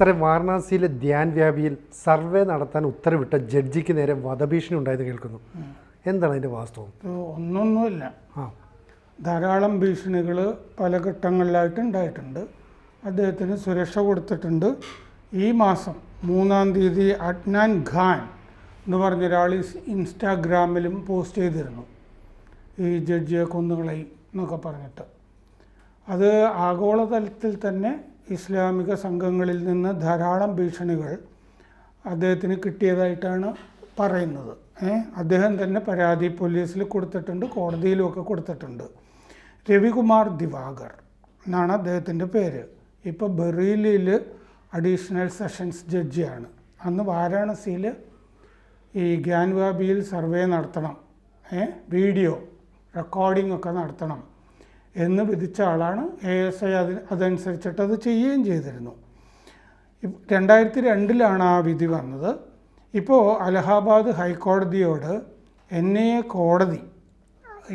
സാറേ വാരണാസിയിലെ ധ്യാൻ വ്യാപിയിൽ സർവേ നടത്താൻ ഉത്തരവിട്ട ജഡ്ജിക്ക് നേരെ വധഭീഷണി ഉണ്ടായത് കേൾക്കുന്നു. എന്താണ് അതിന്റെ വാസ്തവം? ഒന്നൊന്നുമില്ല. ആ. ധാരാളം ഭീഷണികൾ പല ഘട്ടങ്ങളിലായിട്ട് ഉണ്ടായിട്ടുണ്ട്. അദ്ദേഹത്തിന് സുരക്ഷ കൊടുത്തിട്ടുണ്ട്. ഈ മാസം മൂന്നാം തീയതി അഡ്നാൻ ഖാൻ എന്ന് പറഞ്ഞ ഒരാൾ ഇൻസ്റ്റാഗ്രാമിലും പോസ്റ്റ് ചെയ്തിരുന്നു. ഈ ജഡ്ജിയെ കൊന്നുകളയും എന്നൊക്കെ പറഞ്ഞിട്ട്. അത് ആഗോളതലത്തിൽ തന്നെ ഇസ്ലാമിക സംഘങ്ങളിൽ നിന്ന് ധാരാളം ഭീഷണികൾ അദ്ദേഹത്തിന് കിട്ടിയതായിട്ടാണ് പറയുന്നത്. അദ്ദേഹം തന്നെ പരാതി പോലീസിൽ കൊടുത്തിട്ടുണ്ട് കോടതിയിലുമൊക്കെ കൊടുത്തിട്ടുണ്ട്. രവികുമാർ ദിവാകർ എന്നാണ് അദ്ദേഹത്തിന്റെ പേര്. ഇപ്പോൾ ബറീലിയിൽ അഡീഷണൽ സെഷൻസ് ജഡ്ജിയാണ്. അന്ന് വാരാണസിയിൽ ഈ ഗ്യാൻവാബിയിൽ സർവേ നടത്തണം. വീഡിയോ റെക്കോർഡിംഗ് ഒക്കെ നടത്തണം. എന്ന് വിധിച്ച ആളാണ് എ എസ് ഐ അതിന് അതനുസരിച്ചിട്ട് അത് ചെയ്യുകയും ചെയ്തിരുന്നു. രണ്ടായിരത്തി രണ്ടിലാണ് ആ വിധി വന്നത്. ഇപ്പോൾ അലഹാബാദ് ഹൈക്കോടതിയോട് എൻ ഐ എ കോടതി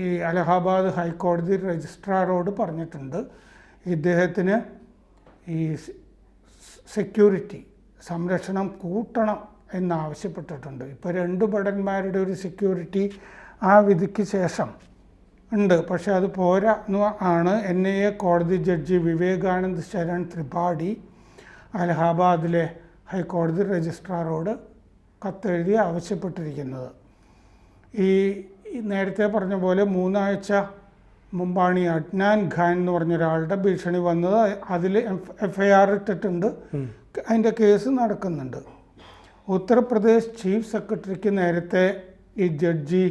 ഈ അലഹാബാദ് ഹൈക്കോടതി രജിസ്ട്രാറോട് പറഞ്ഞിട്ടുണ്ട് ഇദ്ദേഹത്തിന് ഈ സെക്യൂരിറ്റി സംരക്ഷണം കൂട്ടണം എന്നാവശ്യപ്പെട്ടിട്ടുണ്ട്. ഇപ്പോൾ രണ്ട് ഭടന്മാരുടെ ഒരു സെക്യൂരിറ്റി ആ വിധിക്ക് ശേഷം ഉണ്ട്. പക്ഷെ അത് പോരാ എന്ന് ആണ് എൻ ഐ എ കോടതി ജഡ്ജി വിവേകാനന്ദ് ശരൺ ത്രിപാഠി അലഹാബാദിലെ ഹൈക്കോടതി രജിസ്ട്രാറോട് കത്തെഴുതി ആവശ്യപ്പെട്ടിരിക്കുന്നത്. ഈ നേരത്തെ പറഞ്ഞ പോലെ മൂന്നാഴ്ച മുമ്പാണ് ഈ അഡ്നാൻ ഖാൻ എന്ന് പറഞ്ഞ ഒരാളുടെ ഭീഷണി വന്നത്. അതിൽ എഫ് ഐ ആർ ഇട്ടിട്ടുണ്ട് അതിന്റെ കേസ് നടക്കുന്നുണ്ട്. ഉത്തർപ്രദേശ് ചീഫ് സെക്രട്ടറിക്ക് നേരത്തെ ഈ ജഡ്ജി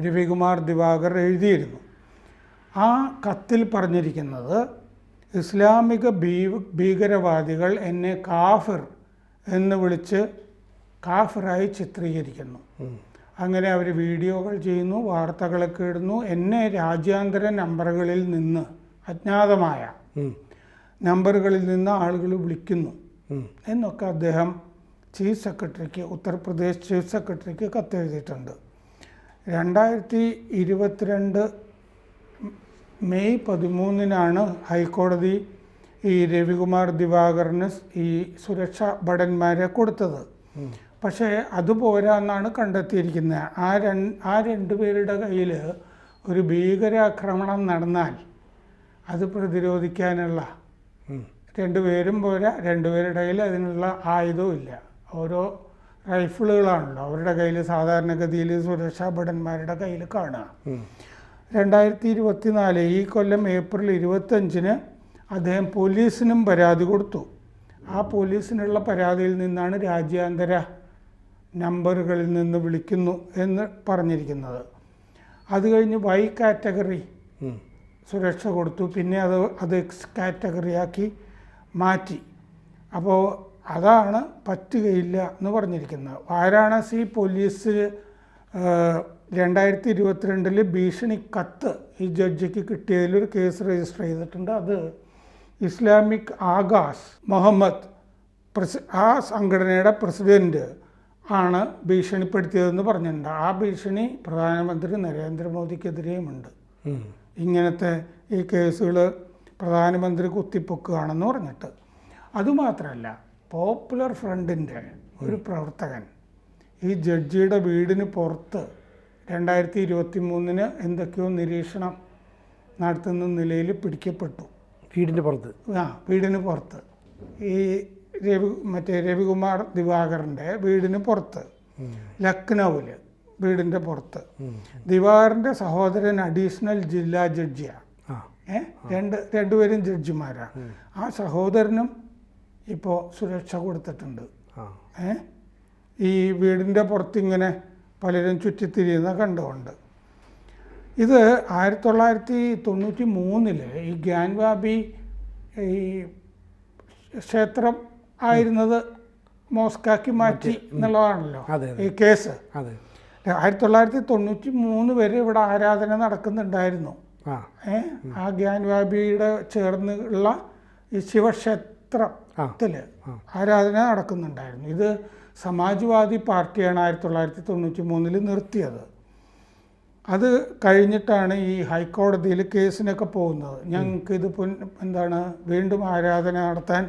രവികുമാർ ദിവാകർ എഴുതിയിരുന്നു. ആ കത്തിൽ പറഞ്ഞിരിക്കുന്നത് ഇസ്ലാമിക ഭീ ഭീകരവാദികൾ എന്നെ കാഫിർ എന്ന് വിളിച്ച് കാഫിറായി ചിത്രീകരിക്കുന്നു. അങ്ങനെ അവർ വീഡിയോകൾ ചെയ്യുന്നു വാർത്തകളൊക്കെ ഇടുന്നു. എന്നെ രാജ്യാന്തര നമ്പറുകളിൽ നിന്ന് അജ്ഞാതമായ നമ്പറുകളിൽ നിന്ന് ആളുകൾ വിളിക്കുന്നു. എന്നൊക്കെ അദ്ദേഹം ചീഫ് സെക്രട്ടറിക്ക് ഉത്തർപ്രദേശ് ചീഫ് സെക്രട്ടറിക്ക് കത്തെഴുതിയിട്ടുണ്ട്. രണ്ടായിരത്തി ഇരുപത്തിരണ്ട് മെയ് പതിമൂന്നിനാണ് ഹൈക്കോടതി ഈ രവികുമാർ ദിവാകറിന് ഈ സുരക്ഷാ ഭടന്മാരെ കൊടുത്തത്. പക്ഷേ അതുപോരാ എന്നാണ് കണ്ടെത്തിയിരിക്കുന്നത് ആ രണ്ട് ആ രണ്ടുപേരുടെ കയ്യിൽ ഒരു ഭീകരാക്രമണം നടന്നാൽ അത് പ്രതിരോധിക്കാനുള്ള. രണ്ടുപേരും പോരാ രണ്ടുപേരുടെ കയ്യിൽ അതിനുള്ള ആയുധവും ഇല്ല. ഓരോ റൈഫിളുകളാണല്ലോ അവരുടെ കയ്യിൽ സാധാരണഗതിയിൽ സുരക്ഷാ ഭടന്മാരുടെ കയ്യിൽ കാണുക. രണ്ടായിരത്തി ഇരുപത്തിനാല് ഈ കൊല്ലം ഏപ്രിൽ ഇരുപത്തഞ്ചിന് അദ്ദേഹം പോലീസിനും പരാതി കൊടുത്തു. ആ പോലീസിനുള്ള പരാതിയിൽ നിന്നാണ് രാജ്യാന്തര നമ്പറുകളിൽ നിന്ന് വിളിക്കുന്നു എന്ന് പറഞ്ഞിരിക്കുന്നത്. അത് കഴിഞ്ഞ് വൈ കാറ്റഗറി സുരക്ഷ കൊടുത്തു. പിന്നെ അത് അത് എക്സ് കാറ്റഗറിയാക്കി മാറ്റി. അപ്പോൾ അതാണ് പറ്റുകയില്ല എന്ന് പറഞ്ഞിരിക്കുന്നത്. വാരാണസി പോലീസ് രണ്ടായിരത്തി ഇരുപത്തിരണ്ടിൽ ഭീഷണി കത്ത് ഈ ജഡ്ജിക്ക് കിട്ടിയതിലൊരു കേസ് രജിസ്റ്റർ ചെയ്തിട്ടുണ്ട്. അത് ഇസ്ലാമിക് ആകാശ് മുഹമ്മദ് പ്രസി ആ സംഘടനയുടെ പ്രസിഡന്റ് ആണ് ഭീഷണിപ്പെടുത്തിയതെന്ന് പറഞ്ഞിട്ടുണ്ട്. ആ ഭീഷണി പ്രധാനമന്ത്രി നരേന്ദ്രമോദിക്കെതിരെയുമുണ്ട്. ഉണ്ട് ഇങ്ങനത്തെ ഈ കേസുകൾ പ്രധാനമന്ത്രി കുത്തിപ്പൊക്കുകയാണെന്ന് പറഞ്ഞിട്ട്. അതുമാത്രമല്ല പോപ്പുലർ ഫ്രണ്ടിന്റെ ഒരു പ്രവർത്തകൻ. ഈ ജഡ്ജിയുടെ വീടിന് പുറത്ത് രണ്ടായിരത്തി ഇരുപത്തി മൂന്നിന് എന്തൊക്കെയോ നിരീക്ഷണം നടത്തുന്ന നിലയിൽ പിടിക്കപ്പെട്ടു. വീടിന്റെ പുറത്ത്? ആ വീടിന് പുറത്ത്. ഈ രവി മറ്റേ രവികുമാർ ദിവാകറിന്റെ വീടിന് പുറത്ത്. ലക്നൗവിൽ വീടിന്റെ പുറത്ത്. ദിവാകറിന്റെ സഹോദരൻ അഡീഷണൽ ജില്ലാ ജഡ്ജിയാണ് ഏഹ് രണ്ട് രണ്ടുപേരും ജഡ്ജിമാരാണ് ആ സഹോദരനും ഇപ്പോൾ സുരക്ഷ കൊടുത്തിട്ടുണ്ട്. ഏ? ഈ വീടിന്റെ പുറത്തിങ്ങനെ പലരും ചുറ്റിത്തിരിയുന്ന കണ്ടുകൊണ്ട് ഇത് ആയിരത്തി തൊള്ളായിരത്തി തൊണ്ണൂറ്റി മൂന്നിൽ ഈ ഗ്യാൻവാബി ഈ ക്ഷേത്രം ആയിരുന്നത് മോസ്കാക്കി മാറ്റി എന്നുള്ളതാണല്ലോ ഈ കേസ്. അതെ. ആയിരത്തി തൊള്ളായിരത്തി തൊണ്ണൂറ്റി മൂന്ന് വരെ ഇവിടെ ആരാധന നടക്കുന്നുണ്ടായിരുന്നു. ആ. ഏ? ആ ഗ്യാൻവാബിയുടെ ചേർന്നുള്ള ഈ ഈ ശിവക്ഷേത്രത്തിൽ ആരാധന നടക്കുന്നുണ്ടായിരുന്നു. ഇത് സമാജ്വാദി പാർട്ടിയാണ് ആയിരത്തി തൊള്ളായിരത്തി തൊണ്ണൂറ്റി മൂന്നിൽ നിർത്തിയത്. അത് കഴിഞ്ഞിട്ടാണ് ഈ ഹൈക്കോടതിയിൽ കേസിനൊക്കെ പോകുന്നത്. ഞങ്ങൾക്ക് ഇത് എന്താണ് വീണ്ടും ആരാധന നടത്താൻ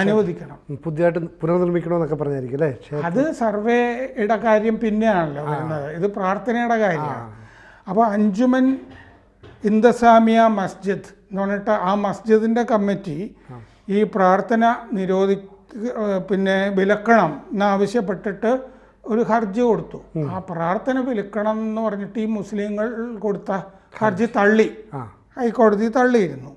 അനുവദിക്കണം. പുതിയതായിട്ട് പുനർനിർമ്മിക്കണമെന്നൊക്കെ പറഞ്ഞായിരിക്കും അല്ലേ? അത് സർവേയുടെ കാര്യം പിന്നെയാണല്ലോ വരുന്നത്. ഇത് പ്രാർത്ഥനയുടെ കാര്യമാണ്. അപ്പോൾ അഞ്ചുമൻ ഇന്ദസാമിയ മസ്ജിദ് എന്ന് പറഞ്ഞിട്ട് ആ മസ്ജിദിന്റെ കമ്മിറ്റി ഈ പ്രാർത്ഥന നിരോധി പിന്നെ വിലക്കണം എന്നാവശ്യപ്പെട്ടിട്ട് ഒരു ഹർജി കൊടുത്തു. ആ പ്രാർത്ഥന വിലക്കണം എന്ന് പറഞ്ഞിട്ട് ഈ മുസ്ലിങ്ങൾ കൊടുത്ത ഹർജി തള്ളി. ഹൈക്കോടതി തള്ളിയിരുന്നു.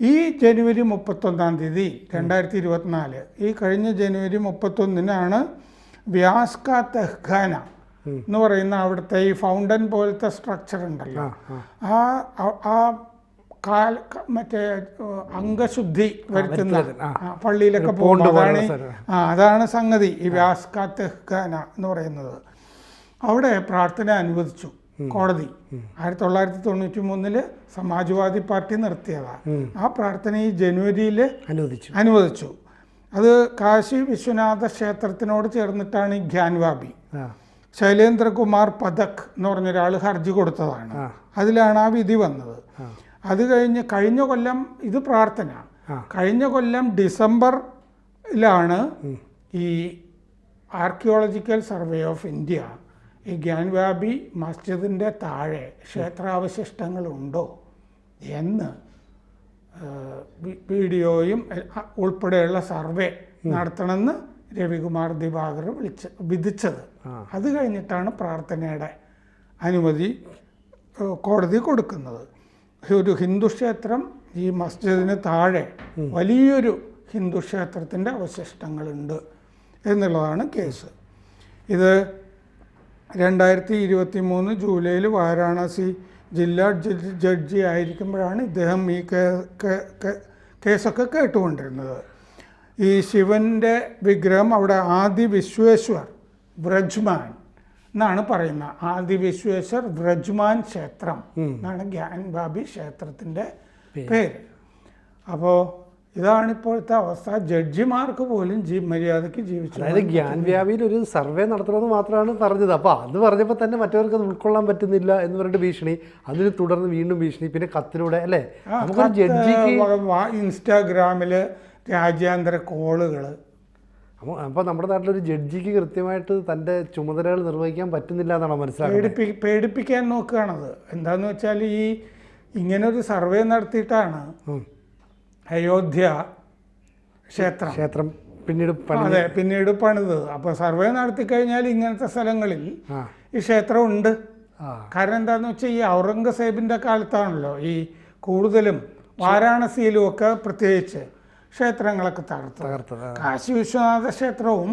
ഈ ജനുവരി മുപ്പത്തൊന്നാം തീയതി രണ്ടായിരത്തി ഇരുപത്തിനാല് ഈ കഴിഞ്ഞ ജനുവരി മുപ്പത്തൊന്നിനാണ് വ്യാസ്ക തെഹ്ഖാന എന്ന് പറയുന്ന അവിടുത്തെ ഈ ഫൗണ്ടൻ പോലത്തെ സ്ട്രക്ചർ ഉണ്ടല്ലോ. ആ- ആ കാൽ മറ്റേ അംഗശുദ്ധി വരുത്തുന്ന പള്ളിയിലൊക്കെ പോകുമ്പോൾ അതാണ് ആ അതാണ് സംഗതി. ഈ വ്യാസ്ക തെഹ്ഖാന എന്ന് പറയുന്നത്. അവിടെ പ്രാർത്ഥന അനുവദിച്ചു കോടതി. ആയിരത്തി തൊള്ളായിരത്തി തൊണ്ണൂറ്റി മൂന്നിൽ സമാജ്വാദി പാർട്ടി നിർത്തിയതാണ് ആ പ്രാർത്ഥന ഈ ജനുവരിയിൽ അനുവദിച്ചു. അനുവദിച്ചു. അത് കാശി വിശ്വനാഥ ക്ഷേത്രത്തിനോട് ചേർന്നിട്ടാണ് ഈ ഗ്യാൻവാബി. ആ. ശൈലേന്ദ്രകുമാർ പഥക് എന്ന് പറഞ്ഞൊരാൾ ഹർജി കൊടുത്തതാണ്. അതിലാണ് ആ വിധി വന്നത്. അത് കഴിഞ്ഞ് കഴിഞ്ഞ കൊല്ലം ഇത് പ്രാർത്ഥന. കഴിഞ്ഞ കൊല്ലം ഡിസംബറിലാണ് ഈ ആർക്കിയോളജിക്കൽ സർവേ ഓഫ് ഇന്ത്യ ഈ ഗ്യാൻവാബി മസ്ജിദിന്റെ താഴെ ക്ഷേത്രാവശിഷ്ടങ്ങളുണ്ടോ എന്ന് വീഡിയോയും ഉൾപ്പെടെയുള്ള സർവേ നടത്തണമെന്ന് രവികുമാർ ദിവാകർ വിളിച്ച് വിധിച്ചത്. അത് കഴിഞ്ഞിട്ടാണ് പ്രാർത്ഥനയുടെ അനുമതി കോടതി കൊടുക്കുന്നത്. ഒരു ഹിന്ദു ക്ഷേത്രം ഈ മസ്ജിദിന് താഴെ വലിയൊരു ഹിന്ദു ക്ഷേത്രത്തിന്റെ അവശിഷ്ടങ്ങളുണ്ട് എന്നുള്ളതാണ് കേസ്. ഇത് രണ്ടായിരത്തി ഇരുപത്തി മൂന്ന് ജൂലൈയിൽ വാരാണസി ജില്ലാ ജഡ്ജി ആയിരിക്കുമ്പോഴാണ് ഇദ്ദേഹം ഈ കേസൊക്കെ കേട്ടുകൊണ്ടിരുന്നത്. ഈ ശിവന്റെ വിഗ്രഹം അവിടെ ആദി വിശ്വേശ്വർ വ്രജ്മാൻ എന്നാണ് പറയുന്നത്. ആദി വിശ്വേശ്വർ വ്രജ്മാൻ ക്ഷേത്രം എന്നാണ് ഗ്യാൻ ബാബി ക്ഷേത്രത്തിന്റെ പേര്. അപ്പോൾ ഇതാണ് ഇപ്പോഴത്തെ അവസ്ഥ. ജഡ്ജിമാർക്ക് പോലും ജീ മര്യാദയ്ക്ക് ജീവിച്ചു അതായത് ഗ്യാൻ വ്യാപിയിൽ ഒരു സർവേ നടത്തണമെന്ന് മാത്രമാണ് പറഞ്ഞത്. അപ്പോൾ അത് പറഞ്ഞപ്പോൾ തന്നെ മറ്റവർക്ക് അത് ഉൾക്കൊള്ളാൻ പറ്റുന്നില്ല എന്ന് പറഞ്ഞിട്ട് ഭീഷണി. അതിന് തുടർന്ന് വീണ്ടും ഭീഷണി. പിന്നെ കത്തിലൂടെ അല്ലേ? വ- ഇൻസ്റ്റാഗ്രാമിൽ രാജ്യാന്തര കോളുകൾ അപ്പോൾ അപ്പോൾ നമ്മുടെ നാട്ടിലൊരു ജഡ്ജിക്ക് കൃത്യമായിട്ട് തന്റെ ചുമതലകൾ നിർവഹിക്കാൻ പറ്റുന്നില്ല എന്നാണ് മനസ്സിലാക്കുന്നത്? പേടിപ്പി പേടിപ്പിക്കാൻ നോക്കുകയാണത്. എന്താണെന്ന് വെച്ചാൽ ഈ ഇങ്ങനെ ഒരു സർവേ നടത്തിയിട്ടാണ് അയോധ്യ ക്ഷേത്രം. ക്ഷേത്രം പിന്നീട് അതെ പിന്നീട് പണിത്. അപ്പോൾ സർവേ നടത്തി കഴിഞ്ഞാൽ ഇങ്ങനത്തെ സ്ഥലങ്ങളിൽ ഈ ക്ഷേത്രം ഉണ്ട്. കാരണം എന്താണെന്ന് വെച്ചാൽ ഈ ഔറംഗസേബിന്റെ കാലത്താണല്ലോ ഈ കൂടുതലും വാരാണസിയിലും ഒക്കെ പ്രത്യേകിച്ച് ക്ഷേത്രങ്ങളൊക്കെ തകർത്ത് തകർത്തത്. കാശി വിശ്വനാഥ ക്ഷേത്രവും.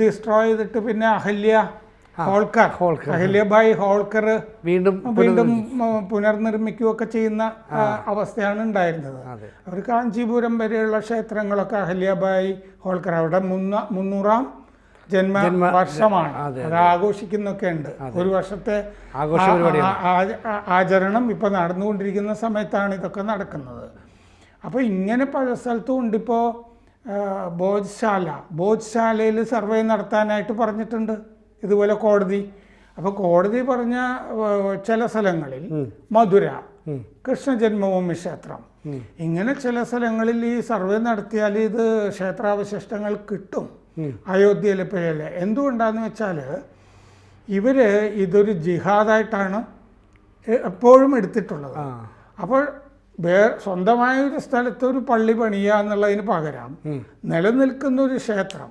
ഡിസ്ട്രോയ് ചെയ്തിട്ട് പിന്നെ അഹല്യ ഹോൾക്കർ. ഹോൾക്കർ. അഹല്യബായി ഹോൾക്കർ വീണ്ടും വീണ്ടും പുനർനിർമ്മിക്കുകയൊക്കെ ചെയ്യുന്ന അവസ്ഥയാണ് ഉണ്ടായിരുന്നത്. അവർ കാഞ്ചീപുരം വരെയുള്ള ക്ഷേത്രങ്ങളൊക്കെ അഹല്യബായി ഹോൾക്കർ. അവിടെ മുന്ന മുന്നൂറാം ജന്മ വർഷമാണ്. അത് ആഘോഷിക്കുന്നൊക്കെ ഉണ്ട്. ഒരു വർഷത്തെ ആചരണം ഇപ്പൊ നടന്നുകൊണ്ടിരിക്കുന്ന സമയത്താണ് ഇതൊക്കെ നടക്കുന്നത്. അപ്പോൾ ഇങ്ങനെ പല സ്ഥലത്തും ഉണ്ടിപ്പോൾ ബോധശാല ബോധ്ശാല. ബോധ്ശാലയിൽ സർവേ നടത്താനായിട്ട് പറഞ്ഞിട്ടുണ്ട് ഇതുപോലെ കോടതി. അപ്പോൾ കോടതി പറഞ്ഞ ചില സ്ഥലങ്ങളിൽ മധുര കൃഷ്ണ ജന്മഭൂമി ക്ഷേത്രം. ഇങ്ങനെ ചില സ്ഥലങ്ങളിൽ ഈ സർവേ നടത്തിയാൽ ഇത് ക്ഷേത്രാവശിഷ്ടങ്ങൾ കിട്ടും. അയോധ്യയിലെ പേരിൽ എന്തുകൊണ്ടാന്ന് വെച്ചാൽ ഇവർ ഇതൊരു ജിഹാദായിട്ടാണ് എപ്പോഴും എടുത്തിട്ടുള്ളത്. അപ്പോൾ വേ സ്വന്തമായ ഒരു സ്ഥലത്ത് ഒരു പള്ളി പണിയുക എന്നുള്ളതിന് പകരം നിലനിൽക്കുന്ന ഒരു ക്ഷേത്രം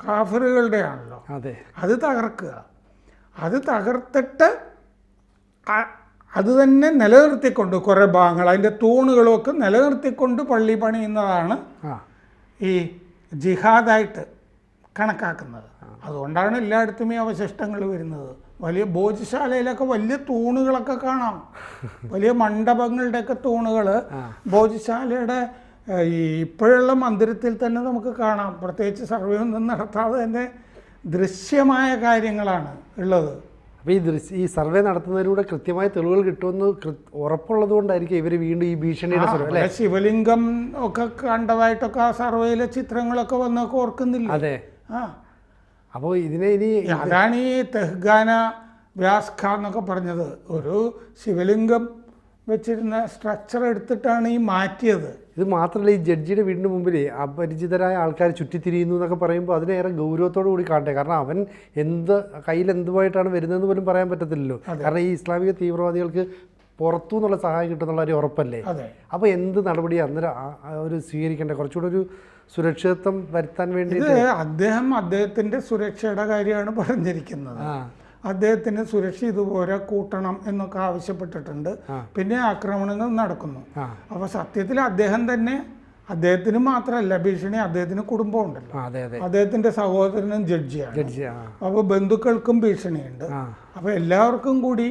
കാഫറുകളുടെ ആണല്ലോ അതെ. അത് തകർക്കുക. അത് തകർത്തിട്ട് അത് തന്നെ നിലനിർത്തിക്കൊണ്ട് കുറേ ഭാഗങ്ങൾ അതിന്റെ തൂണുകളുമൊക്കെ നിലനിർത്തിക്കൊണ്ട് പള്ളി പണിയുന്നതാണ് ഈ ജിഹാദായിട്ട് കണക്കാക്കുന്നത്. അതുകൊണ്ടാണ് എല്ലായിടത്തും ഈ അവശിഷ്ടങ്ങൾ വരുന്നത്. വലിയ ഭോജശാലയിലൊക്കെ വലിയ തൂണുകളൊക്കെ കാണാം. വലിയ മണ്ഡപങ്ങളുടെയൊക്കെ തൂണുകൾ ഭോജശാലയുടെ ഈ ഇപ്പോഴുള്ള മന്ദിരത്തിൽ തന്നെ നമുക്ക് കാണാം. പ്രത്യേകിച്ച് സർവേ ഒന്നും നടത്താതെ തന്നെ ദൃശ്യമായ കാര്യങ്ങളാണ് ഉള്ളത്. അപ്പോൾ ഈ ദൃശ്യ ഈ സർവേ നടത്തുന്നതിലൂടെ കൃത്യമായ തെളിവുകൾ കിട്ടുമെന്ന് ഉറപ്പുള്ളത് കൊണ്ടായിരിക്കും ഇവർ വീണ്ടും ഈ ഭീഷണിയുടെ സർവേ ശിവലിംഗം ഒക്കെ കണ്ടതായിട്ടൊക്കെ ആ സർവേയിലെ ചിത്രങ്ങളൊക്കെ വന്നൊക്കെ ഓർക്കുന്നില്ല? അതെ. ആ. അപ്പോൾ ഇതിനെ ഇനി അതാണ് ഈ തെഹ്ഗാന വ്യാസ്ഖ എന്നൊക്കെ പറഞ്ഞത്. ഒരു ശിവലിംഗം വെച്ചിരുന്ന സ്ട്രക്ചർ എടുത്തിട്ടാണ് ഈ മാറ്റിയത്. ഇത് മാത്രമല്ല ഈ ജഡ്ജിയുടെ വീടിന് മുമ്പിൽ അപരിചിതരായ ആൾക്കാർ ചുറ്റിത്തിരിയുന്നു എന്നൊക്കെ പറയുമ്പോൾ അതിനേറെ ഗൗരവത്തോടു കൂടി കാണട്ടെ. കാരണം അവൻ എന്ത് കയ്യിൽ എന്തുമായിട്ടാണ് വരുന്നതെന്ന് പോലും പറയാൻ പറ്റത്തില്ലല്ലോ. കാരണം ഈ ഇസ്ലാമിക തീവ്രവാദികൾക്ക് പുറത്തു നിന്നുള്ള സഹായം കിട്ടുന്നുള്ള ഒരു ഉറപ്പല്ലേ? അപ്പൊ അപ്പോൾ എന്ത് നടപടി അന്നേരം ഒരു സ്വീകരിക്കേണ്ട? കുറച്ചുകൂടെ ഒരു സുരക്ഷിതത്വം വരുത്താൻ വേണ്ടി അദ്ദേഹം അദ്ദേഹത്തിന്റെ സുരക്ഷയുടെ കാര്യമാണ് പറഞ്ഞിരിക്കുന്നത്. അദ്ദേഹത്തിന്റെ അദ്ദേഹത്തിന് സുരക്ഷ ഇതുപോലെ കൂട്ടണം എന്നൊക്കെ ആവശ്യപ്പെട്ടിട്ടുണ്ട്. പിന്നെ ആക്രമണങ്ങൾ നടക്കുന്നു. അപ്പൊ അപ്പോൾ സത്യത്തിൽ അദ്ദേഹം തന്നെ അദ്ദേഹത്തിന് മാത്രമല്ല ഭീഷണി അദ്ദേഹത്തിന് കുടുംബം ഉണ്ടല്ലോ. അതെ അതെ. അദ്ദേഹത്തിന്റെ സഹോദരനും ജഡ്ജിയാണ്. അപ്പൊ അപ്പോൾ ബന്ധുക്കൾക്കും ഭീഷണിയുണ്ട്. അപ്പൊ അപ്പോൾ എല്ലാവർക്കും കൂടി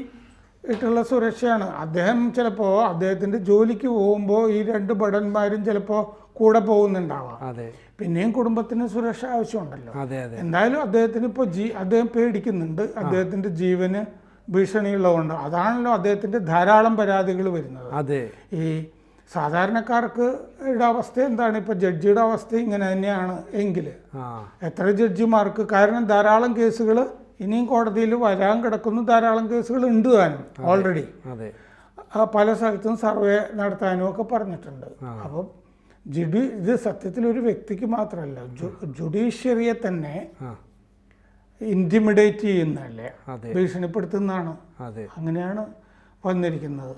ഇട്ടുള്ള സുരക്ഷയാണ്. അദ്ദേഹം ചിലപ്പോൾ അദ്ദേഹത്തിന്റെ ജോലിക്ക് പോകുമ്പോൾ ഈ രണ്ട് ഭടന്മാരും ചിലപ്പോൾ കൂടെ പോകുന്നുണ്ടാവാം. അതെ. പിന്നെയും കുടുംബത്തിന് സുരക്ഷ ആവശ്യമുണ്ടല്ലോ. അതെ അതെ. എന്തായാലും അദ്ദേഹത്തിന് ഇപ്പോൾ ജീ അദ്ദേഹം പേടിക്കുന്നുണ്ട്. അദ്ദേഹത്തിന്റെ ജീവന് ഭീഷണിയുള്ളതുകൊണ്ട്. അതാണല്ലോ അദ്ദേഹത്തിന്റെ ധാരാളം പരാതികൾ വരുന്നത്. അതെ. ഈ സാധാരണക്കാർക്ക് അവസ്ഥ എന്താണ്? ഇപ്പൊ ജഡ്ജിയുടെ അവസ്ഥ ഇങ്ങനെ തന്നെയാണ് എങ്കിൽ എത്ര ജഡ്ജിമാർക്ക്? കാരണം ധാരാളം കേസുകൾ ഇനിയും കോടതിയിൽ വരാൻ കിടക്കുന്ന. ധാരാളം കേസുകൾ ഉണ്ട് താനും ഓൾറെഡി പല സ്ഥലത്തും സർവേ നടത്താനും ഒക്കെ പറഞ്ഞിട്ടുണ്ട്. അപ്പം ജുഡി ഇത് സത്യത്തിൽ ഒരു വ്യക്തിക്ക് മാത്രമല്ല ജുഡീഷ്യറിയെ തന്നെ ഇന്റിമിഡേറ്റ് ഇന്റിമിഡേറ്റ് ചെയ്യുന്നതല്ലേ? ഭീഷണിപ്പെടുത്തുന്നതാണ്. അങ്ങനെയാണ് വന്നിരിക്കുന്നത്.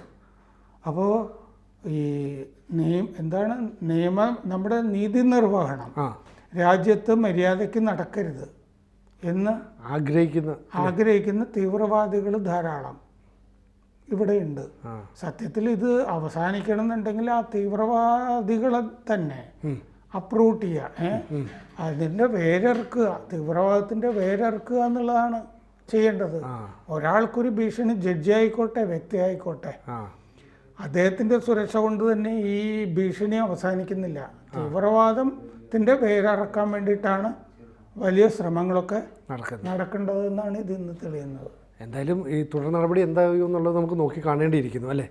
അപ്പോൾ ഈ നിയം എന്താണ് നിയമം? നമ്മുടെ നീതി നിർവഹണം. രാജ്യത്ത് മര്യാദയ്ക്ക് നടക്കരുത്. എന്ന് ആഗ്രഹിക്കുന്ന ആഗ്രഹിക്കുന്ന തീവ്രവാദികൾ ധാരാളം ഇവിടെയുണ്ട്. സത്യത്തിൽ ഇത് അവസാനിക്കണം എന്നുണ്ടെങ്കിൽ ആ തീവ്രവാദികളെ തന്നെ അപ്രൂട്ട് ചെയ്യുക ഏ? അതിന്റെ വേരറുക്കുക തീവ്രവാദത്തിന്റെ വേരറുക്കുക എന്നുള്ളതാണ് ചെയ്യേണ്ടത്. ഒരാൾക്കൊരു ഭീഷണി ജഡ്ജി ആയിക്കോട്ടെ വ്യക്തി ആയിക്കോട്ടെ അദ്ദേഹത്തിന്റെ സുരക്ഷ കൊണ്ട് തന്നെ ഈ ഭീഷണി അവസാനിക്കുന്നില്ല. തീവ്രവാദത്തിന്റെ വേരറക്കാൻ വേണ്ടിയിട്ടാണ് വലിയ ശ്രമങ്ങളൊക്കെ നടക്കുന്നത്. നടക്കേണ്ടതെന്നാണ് ഇത് ഇന്ന് തെളിയുന്നത്. എന്തായാലും ഈ തുടർ നടപടി എന്താകും എന്നുള്ളത് നമുക്ക് നോക്കി കാണേണ്ടിയിരിക്കുന്നു അല്ലേ?